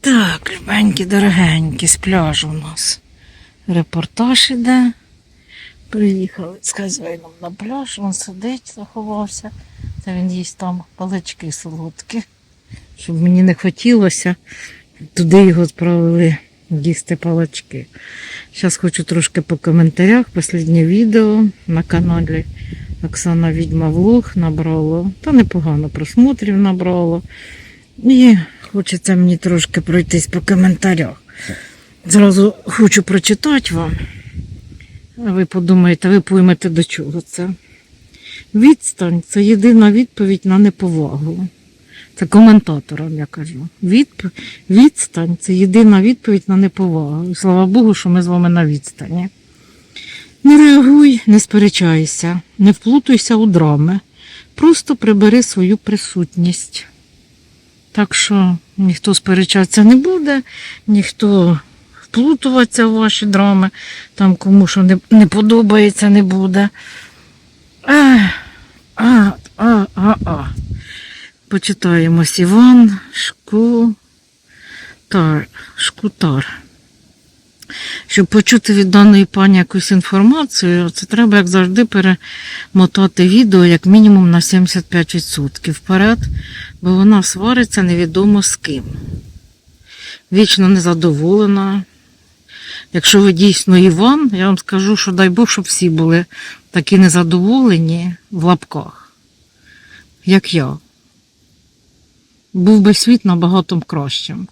Так, любенькі, дорогенькі, з пляжу у нас. Репортаж іде. Приїхали з хазяїном на пляж, він сидить, заховався. Це він їсть там палички солодкі. Щоб мені не хотілося, туди його відправили їсти палички. Зараз хочу трошки по коментарях. Посліднє відео на каналі Оксана Відьма Влог набрало. Та непогано просмотрів набрало. І хочеться мені трошки пройтись по коментарях. Зразу хочу прочитати вам. А ви подумаєте, ви поймете до чого це. Відстань це єдина відповідь на неповагу. Це коментаторам я кажу. Відп... Відстань це єдина відповідь на неповагу. Слава Богу, що ми з вами на відстані. Не реагуй, не сперечайся, не вплутуйся у драми. Просто прибери свою присутність. Так що ніхто сперечатися не буде, ніхто вплутуватися в ваші драми, там кому що не, не подобається, не буде. А, а, а, а, а. Почитаємось Іван Шкутар. Шкутар. Щоб почути від даної пані якусь інформацію, це треба, як завжди, перемотати відео як мінімум на 75% вперед, бо вона свариться невідомо з ким. Вічно незадоволена. Якщо ви дійсно Іван, я вам скажу, що дай Бог, щоб всі були такі незадоволені в лапках, як я. Був би світ набагато кращим,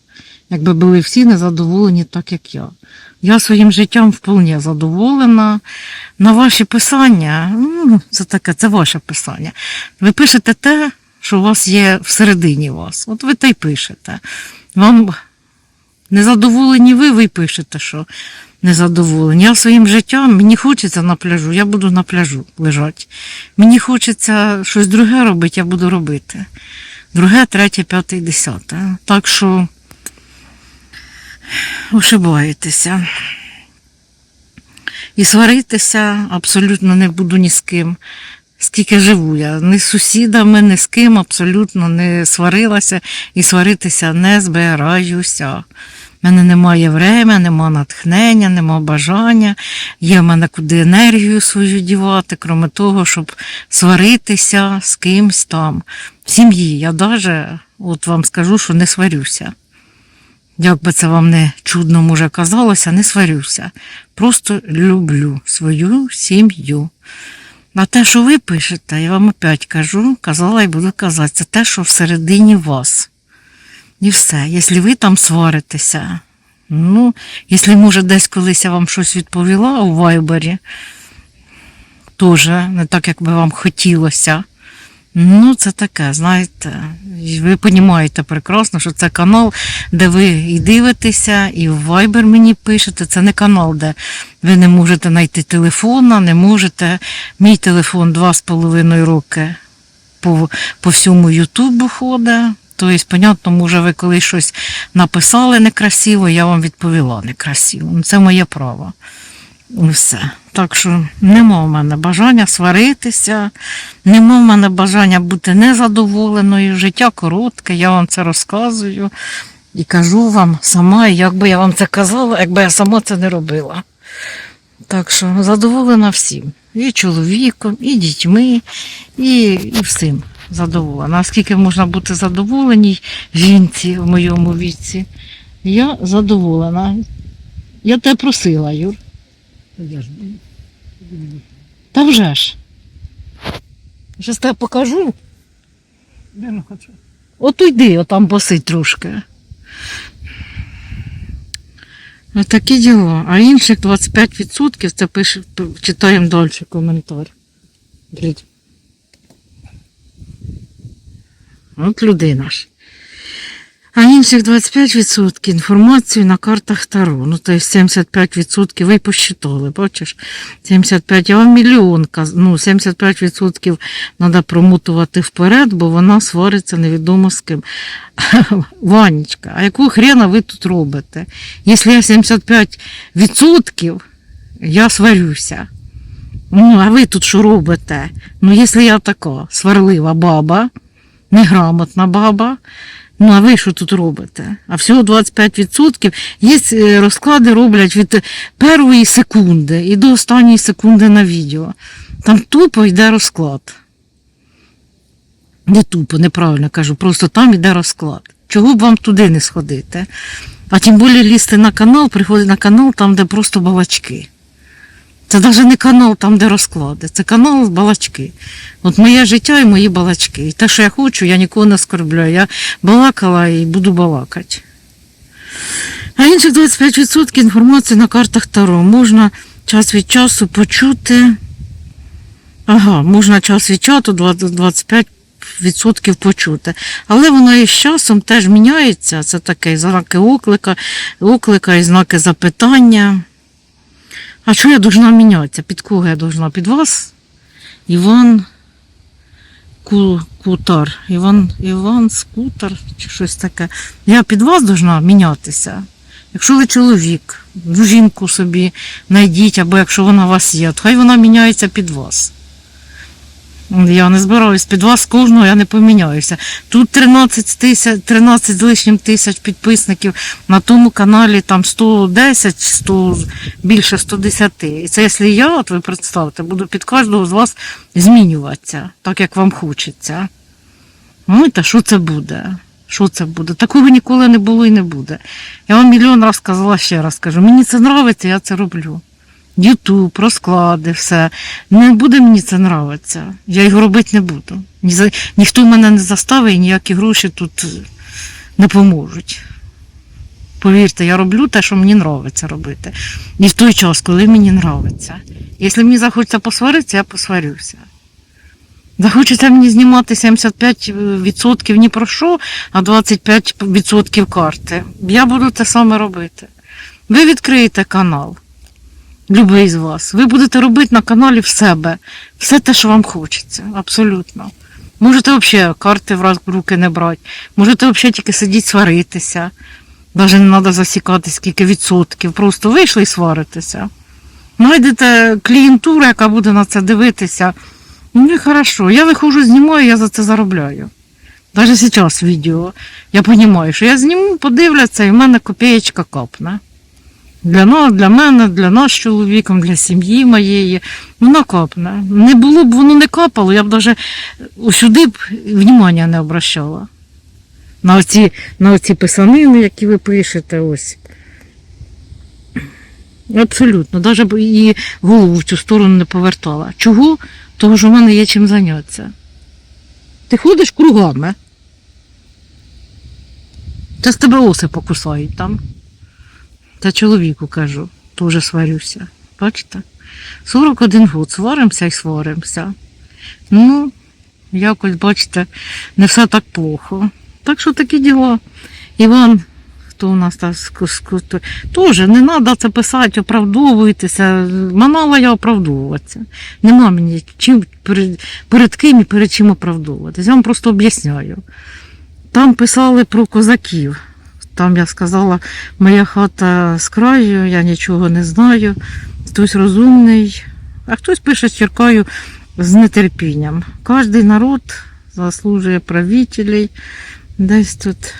якби були всі незадоволені так, як я. Я своїм життям вполне задоволена. На ваші писання, ну, це таке, це ваше писання. Ви пишете те, що у вас є всередині вас. От ви те й пишете. Вам незадоволені ви, ви пишете, що незадоволені. Я своїм життям, мені хочеться на пляжу, я буду на пляжу лежати. Мені хочеться щось друге робити, я буду робити. Друге, третє, п'яте і десяте. Так що ошибаєтеся. І сваритися абсолютно не буду ні з ким. Скільки живу я, ні з сусідами, ні з ким абсолютно не сварилася і сваритися не збираюся. У мене немає времени, нема натхнення, нема бажання, є в мене куди енергію свою дівати, крім того, щоб сваритися з кимсь там. В сім'ї я навіть, от вам скажу, що не сварюся. Як би це вам не чудно може казалося, не сварюся. Просто люблю свою сім'ю. А те, що ви пишете, я вам опять кажу, казала і буду казати, це те, що всередині вас. І все. Якщо ви там сваритеся, ну, якщо, може, десь колись я вам щось відповіла у вайбері, теж не так, як би вам хотілося. Ну, це таке, знаєте, ви розумієте прекрасно, що це канал, де ви і дивитеся, і в Viber мені пишете. Це не канал, де ви не можете знайти телефона, не можете. Мій телефон два з половиною роки по, по всьому Ютубу ходить. Тобто, понятно, може, ви коли щось написали некрасиво, я вам відповіла некрасиво. Ну, Це моє право. І все. Так що нема в мене бажання сваритися, нема в мене бажання бути незадоволеною. Життя коротке, я вам це розказую і кажу вам сама, і як би я вам це казала, якби я сама це не робила. Так що задоволена всім. І чоловіком, і дітьми, і, і всім задоволена. А скільки можна бути задоволеній жінці в моєму віці? Я задоволена. Я тебе просила, Юр. Я ж Та вже ж. Щас тебе покажу. я не хочу. От йди, отам посидь трошки. Ось такі діла. А інших 25% це пише, читаємо далі коментар. Глядь. От людина ж. А інших 25% інформацію на картах Таро. Ну, то є 75% ви посчитали, бачиш? 75, я вам мільйон ну, 75% треба промотувати вперед, бо вона свариться невідомо з ким. Ванечка, а якого хрена ви тут робите? Якщо я 75%, я сварюся. Ну, а ви тут що робите? Ну, якщо я така сварлива баба, неграмотна баба, Ну, а ви що тут робите? А всього 25% є е, розклади роблять від першої секунди і до останньої секунди на відео. Там тупо йде розклад. Не тупо, неправильно кажу, просто там йде розклад. Чого б вам туди не сходити? А тим більше лізти на канал, приходить на канал там, де просто балачки. Це навіть не канал там, де розклади, це канал балачки. От моє життя і мої балачки. І те, що я хочу, я нікого не скорбляю. Я балакала і буду балакати. А інших 25% інформації на картах Таро. Можна час від часу почути. Ага, можна час від часу 25% почути. Але воно і з часом теж міняється. Це таке знаки оклика, оклика і знаки запитання. А що я должна мінятися? Під кого я должна? Під вас? Іван Ку- Кутар. Іван, Іван Скутар чи щось таке. Я під вас должна мінятися. Якщо ви чоловік, ну, жінку собі знайдіть, або якщо вона у вас є, то хай вона міняється під вас. Я не збираюсь під вас кожного, я не поміняюся. Тут 13 тисяч, 13 з лишнім тисяч підписників, на тому каналі там 110, 100, більше 110. І це якщо я, от ви представте, буду під кожного з вас змінюватися, так як вам хочеться. Ну, та що це буде? Що це буде? Такого ніколи не було і не буде. Я вам мільйон разів сказала ще раз кажу, мені це подобається, я це роблю. Ютуб, розклади, все. Не буде мені це нравитися. Я його робити не буду. Ні за- Ніхто мене не заставить, і ніякі гроші тут не поможуть. Повірте, я роблю те, що мені подобається робити. І в той час, коли мені подобається. Якщо мені захочеться посваритися, я посварюся. Захочеться мені знімати 75% ні про що, а 25% карти. Я буду те саме робити. Ви відкриєте канал любий з вас. Ви будете робити на каналі в себе все те, що вам хочеться, абсолютно. Можете взагалі карти в руки не брати, можете взагалі тільки сидіти сваритися. Навіть не треба засікати, скільки відсотків. Просто вийшли і сваритися. Знайдете клієнтуру, яка буде на це дивитися. Ну і хорошо. Я виходжу, знімаю, я за це заробляю. Навіть зараз відео. Я розумію, що я зніму, подивляться, і в мене копієчка капне. Для, нас, для мене, для нас чоловіком, для сім'ї моєї. Воно капне. Не було б воно не капало, я б навіть сюди б внимання не обращала. На оці, на оці писанини, які ви пишете, ось. Абсолютно, навіть і голову в цю сторону не повертала. Чого? Того, що в мене є чим зайнятися. Ти ходиш кругами. Та з тебе оси покусають там. Та чоловіку кажу, теж сварюся. Бачите? 41 год, сваримося і сваримося. Ну, якось, бачите, не все так плохо. Так що такі діла. Іван, хто у нас там теж не треба це писати, оправдовуйтеся. Манала я оправдовуватися. Нема мені чим перед, перед ким і перед чим оправдовуватися. Я вам просто об'ясняю. Там писали про козаків. Там я сказала, моя хата з краю, я нічого не знаю. Хтось розумний, а хтось пише з черкаю з нетерпінням. Кожний народ заслужує правителей. Десь тут.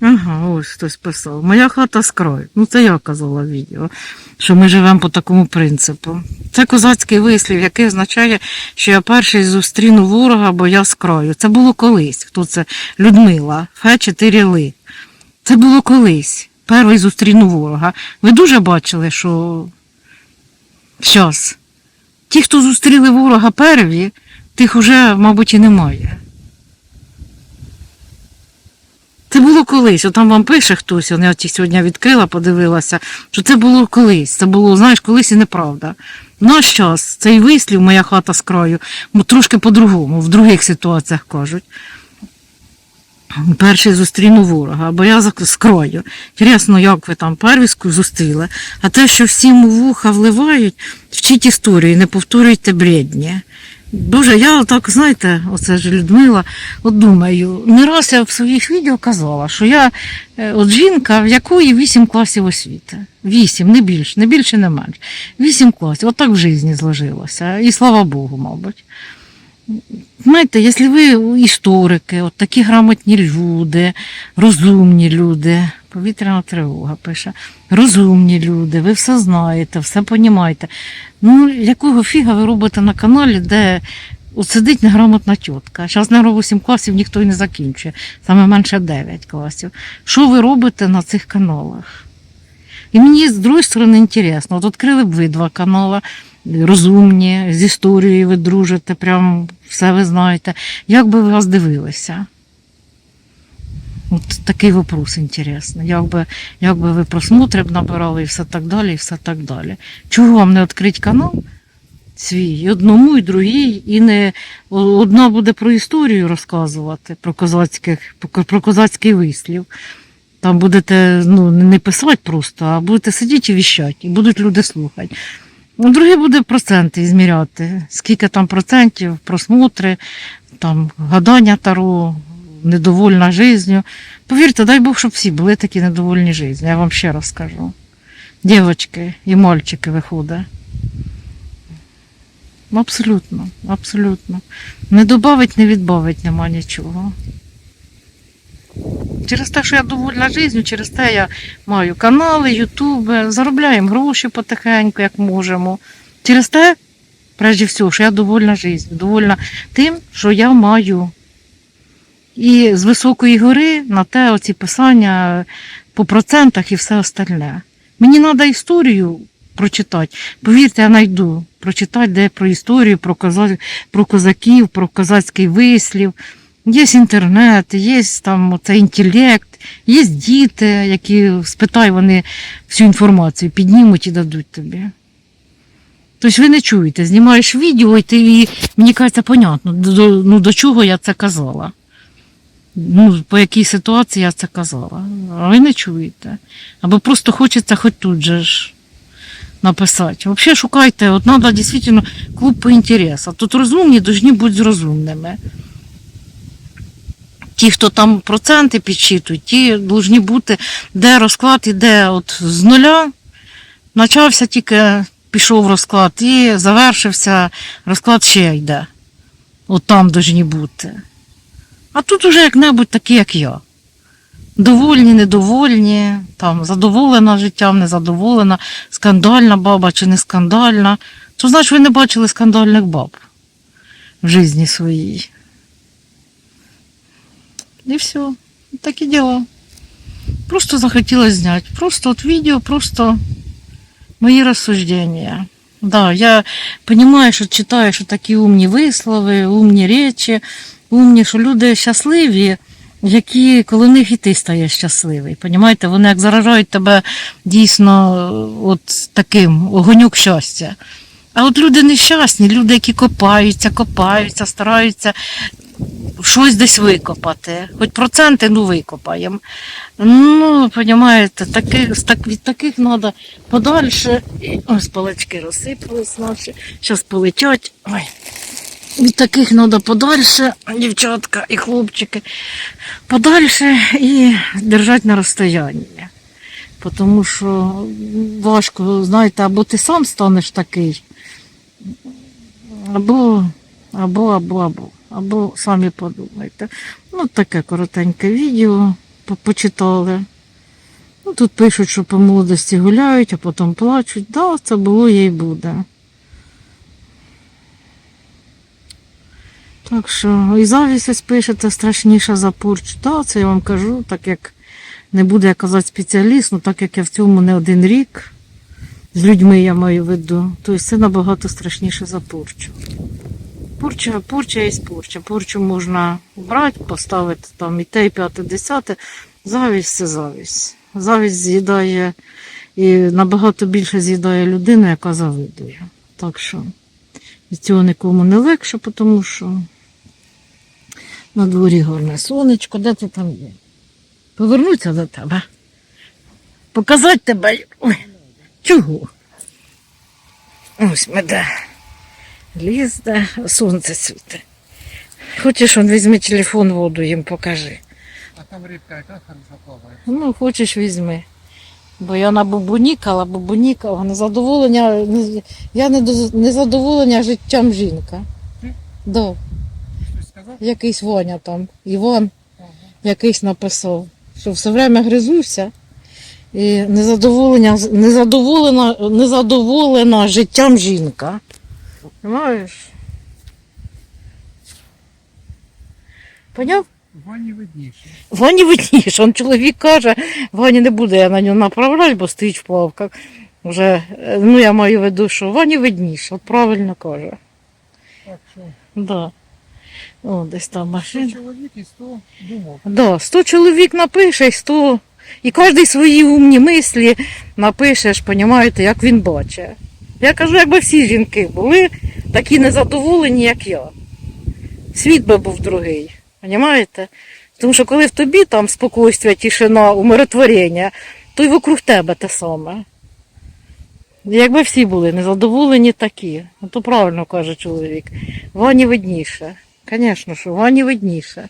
Ага, ось хтось писав. Моя хата з краю. Ну, це я казала в відео, що ми живемо по такому принципу. Це козацький вислів, який означає, що я перший зустріну ворога, бо я з краю. Це було колись. Хто це? Людмила, Фе 4 ли. Це було колись. Перший зустріну ворога. Ви дуже бачили, що зараз. Ті, хто зустріли ворога перві, тих уже, мабуть, і немає. Це було колись. От там вам пише хтось, я ті сьогодні відкрила, подивилася, що це було колись. Це було, знаєш, колись і неправда. Наш час цей вислів, моя хата з краю, ну, трошки по-другому, в других ситуаціях кажуть. Перший зустріну ворога, або я краю. Інтересно, як ви там первіску зустріли. А те, що всім у вуха вливають, вчіть історію, не повторюйте бредні. Боже, я так, знаєте, оце ж Людмила, от думаю, не раз я в своїх відео казала, що я е, от жінка, в якої вісім класів освіти. Вісім, не більше, не більше, не менше. Вісім класів. От так в житті зложилося. І слава Богу, мабуть. Знаєте, якщо ви історики, от такі грамотні люди, розумні люди, повітряна тривога пише, розумні люди, ви все знаєте, все понімаєте. Ну, якого фіга ви робите на каналі, де от сидить неграмотна тітка? Зараз, наверное, 8 класів ніхто і не закінчує, саме менше 9 класів. Що ви робите на цих каналах? І мені з другої сторони інтересно. От відкрили б ви два канали, розумні, з історією ви дружите, прям все ви знаєте. Як би ви вас дивилися? От такий вопрос інтересний. Як би, як би ви просмотри б набирали і все так далі, і все так далі. Чого вам не відкрити канал свій, і одному, і другій, і не одна буде про історію розказувати, про, козацьких, про, козацький вислів. Там будете ну, не писати просто, а будете сидіти і віщати, і будуть люди слухати. А другий буде проценти зміряти, скільки там процентів, просмотри, там гадання таро, недовольна життю. Повірте, дай Бог, щоб всі були такі недовольні життю, я вам ще раз скажу. Дівочки і мальчики виходять. Абсолютно, абсолютно. Не додавить, не відбавить нема нічого. Через те, що я довольна життю, через те я маю канали, ютуби, заробляємо гроші потихеньку, як можемо. Через те, прежде всього, що я довольна життю, довольна тим, що я маю. І з високої гори на те оці писання по процентах і все остальне. Мені треба історію прочитати. Повірте, я знайду прочитати, де про історію, про, коза... про козаків, про козацький вислів. Є інтернет, є там оцей інтелект, є діти, які спитай, вони всю інформацію піднімуть і дадуть тобі. Тобто ви не чуєте, знімаєш відео, і ти, мені кажеться, понятно, до, ну, до чого я це казала. Ну, по якій ситуації я це казала. А ви не чуєте. Або просто хочеться хоч тут же ж написати. Взагалі шукайте, от треба дійсно клуб по інтересам. Тут розумні повинні бути розумними. Ті, хто там проценти підсчитують, ті повинні бути, де розклад іде от з нуля, почався тільки пішов розклад і завершився, розклад ще йде. От там повинні бути. А тут уже як-небудь такі, як я. Довольні, недовольні, там, задоволена життям, незадоволена, скандальна баба чи не скандальна. То значить, ви не бачили скандальних баб в житті своїй. І все. Так і діло. Просто захотілося зняти. Просто от відео, просто мої розсуждення. Да, я розумію, що читаю, що такі умні вислови, умні речі, умні, що люди щасливі, які коли них і ти стаєш щасливий. Понімаєте, вони як заражають тебе дійсно от таким огоньок щастя. А от люди нещасні, люди, які копаються, копаються, стараються щось десь викопати. Хоч проценти ну викопаємо. Ну, розумієте, таких, так, від таких треба подальше. Ось палички розсипались наші. Зараз полетять. Ой. Від таких треба подальше, дівчатка і хлопчики, подальше і держати на розстоянні. Тому що важко, знаєте, або ти сам станеш такий, або, або, або, або, або самі подумайте. Ну, таке коротеньке відео почитали. Ну, тут пишуть, що по молодості гуляють, а потім плачуть. Да, це було і буде. Так що і завість ось пишете страшніша за порч. Да, це я вам кажу, так як не буду я казати спеціаліст, ну так як я в цьому не один рік з людьми я маю виду, то це набагато страшніше за порчу. Порча, порча є порча. Порчу можна брати, поставити там і те, і п'яте, десяте. Завість це завість. Завість з'їдає і набагато більше з'їдає людину, яка завидує. Так що від цього нікому не легше, тому що на дворі гарне сонечко, де ти там є? Повернуться до тебе. Показати тебе. Ой, чого? Ось ми де. Ліс, де сонце світе. Хочеш, он візьми телефон, воду їм покажи. А там рибка яка хороша плаває. Ну, хочеш, візьми. Бо я на бубунікала, бубунікала, незадоволення, я не, незадоволення життям жінка. Ти? Да? Якийсь Ваня там, Іван Ага. якийсь написав, що все время гризуся. І незадоволення, незадоволена, незадоволена життям жінка. Знаєш? Поняв? Вані видніше. Вані видніше. Он чоловік каже, Вані не буде я на нього направляти, бо стоїть в плавках. Вже, е, ну я маю в виду, що Вані видніше, от правильно каже. Так що Да. О, десь там 100 чоловік і 100 думок. Да, 100 чоловік напише, і 100. І кожен свої умні мислі напише, ж, понімаєте, як він бачить. Я кажу, якби всі жінки були такі незадоволені, як я. Світ би був другий. Понімаєте? Тому що коли в тобі там спокойствие, тишина, умиротворення, то й вокруг тебе те саме. Якби всі були незадоволені такі, ну, то правильно каже чоловік. Вані видніше. Звісно, що Вані видніше.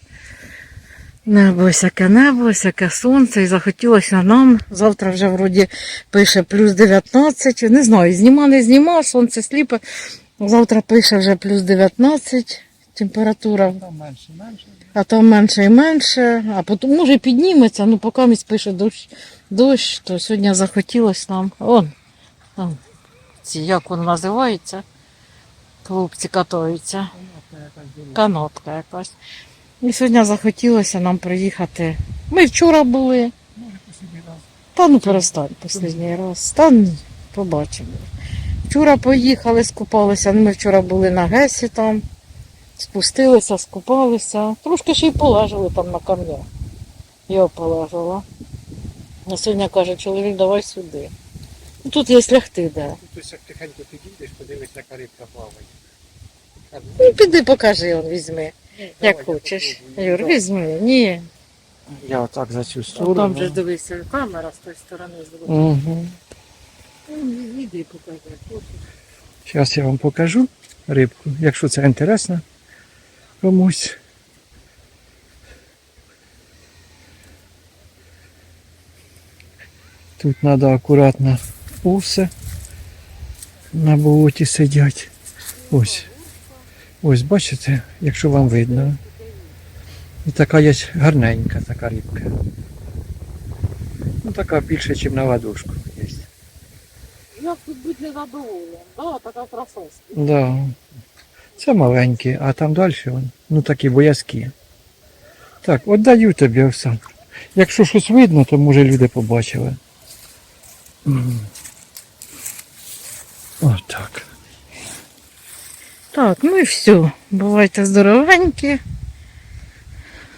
Небо всяке небо, всяке сонце, і захотілося нам. Завтра вже вроді пише плюс 19. Не знаю, зніма, не зніма, сонце сліпе. Завтра пише вже плюс 19 температура, Там менше, менше. а там менше і менше. А потім може підніметься, ну поки місць пише дощ, дощ, то сьогодні захотілося нам. Он, там, як воно називається? Хлопці катаються. Канатка якась. І сьогодні захотілося нам приїхати. Ми вчора були. Та ну перестань останній раз. Та ну, побачимо. Вчора поїхали, скупалися. Ми вчора були на Гесі там. Спустилися, скупалися. Трошки ще й полежали там на камнях. Я полежала. А сьогодні каже, чоловік, давай сюди. Ну, Тут є лягти де. Тут як тихенько підійдеш, подивись, яка рибка плаває. Ну, піди покажи, он візьми. ну, Як хочеш. Юр, візьми. Ні. Я отак за цю сторону. Там же дивися, камера з тої сторони зробила. Угу. Іди покажи. Зараз я вам покажу рибку, якщо це інтересно комусь. Тут треба акуратно усе на болоті сидять. Ось. Ось, бачите, якщо вам видно. І така є гарненька така рибка. Ну така більше, ніж на ладошку є. Як тут бути незадоволеним? Да, така красота. Да. Це маленькі, а там далі вон, ну такі боязкі. Так, отдаю тобі, Оксан. Якщо щось видно, то може люди побачили. Отак. Так, ну і все. Бувайте здоровенькі.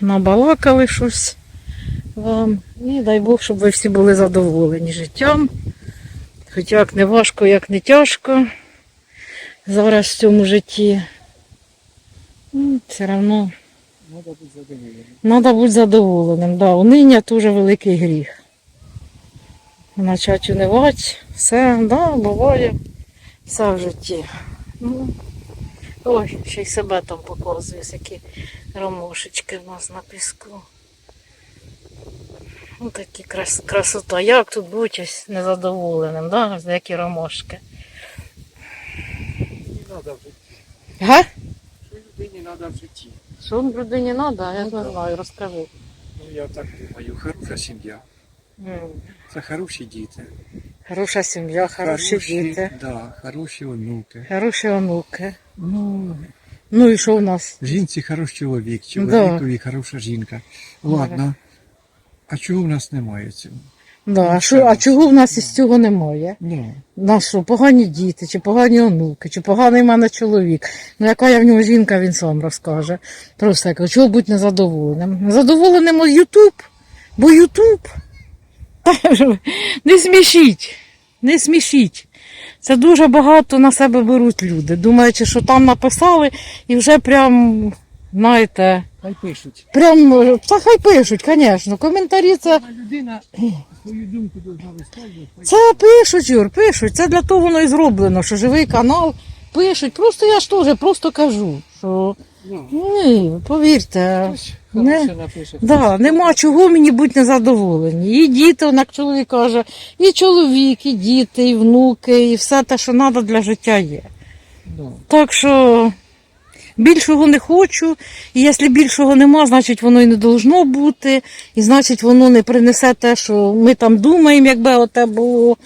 Набалакали щось вам. І дай Бог, щоб ви всі були задоволені життям. Хоч як не важко, як не тяжко. Зараз в цьому житті. Ну, Все одно Треба бути задоволений. треба бути задоволеним. Да, униння дуже великий гріх. Почати унивати, все, да, буває. Все в житті. Ну, ой, ще й себе там показую, які ромошечки в нас на піску. Ну, такі крас, красота. Як тут бути незадоволеним, да? які ромошки. Не треба в житті. Га? Що людині треба в житті? Що людині треба, я не знаю, розкажи. Ну я так думаю, хороша сім'я. Це хороші діти. Хороша сім'я, хороші діти, Да, хороші онуки. хороші онуки. Ну, Ну і що в нас? Жінці хороший чоловік, Да. хороша жінка. Ладно. А чого в нас немає цього? Да, а, що, а чого в нас із цього немає? Ну, У нас що, погані діти, чи погані онуки, чи поганий в мене чоловік. Ну яка я в нього жінка, він сам розкаже. Просто я кажу, чого бути незадоволеним? Незадоволеним Ютуб, бо Ютуб. Не смішіть, не смішіть. Це дуже багато на себе беруть люди, думаючи, що там написали і вже прям, знаєте, хай пишуть. прям, та хай пишуть, звісно. Коментарі це Людина свою думку. Це пишуть, Юр, пишуть. Це для того воно і зроблено, що живий канал, пишуть. Просто я ж теж просто кажу, що Ну, ні, повірте. Не. Да, нема чого мені бути незадоволені. І діти, як чоловік каже, і чоловік, і діти, і внуки, і все те, що треба для життя є. Ну, Так що більшого не хочу, і якщо більшого нема, значить воно і не должно бути, і значить воно не принесе те, що ми там думаємо, якби оте було.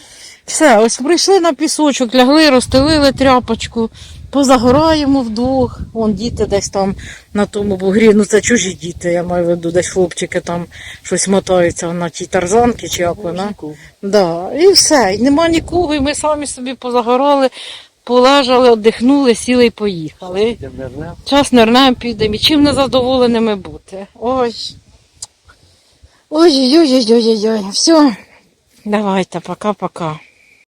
Все, ось прийшли на пісочок, лягли, розстелили тряпочку, позагораємо вдвох. Вон діти десь там на тому бугрі, ну це чужі діти, я маю в виду, десь хлопчики там щось мотаються на тій тарзанки чи як вона. Да, і все, і нема нікого, і ми самі собі позагорали, полежали, віддихнули, сіли і поїхали. Час нирнем підемо, і чим незадоволеними бути. Ой. Ой-ой-ой-ой-ой-ой. Все. Давайте, пока-пока.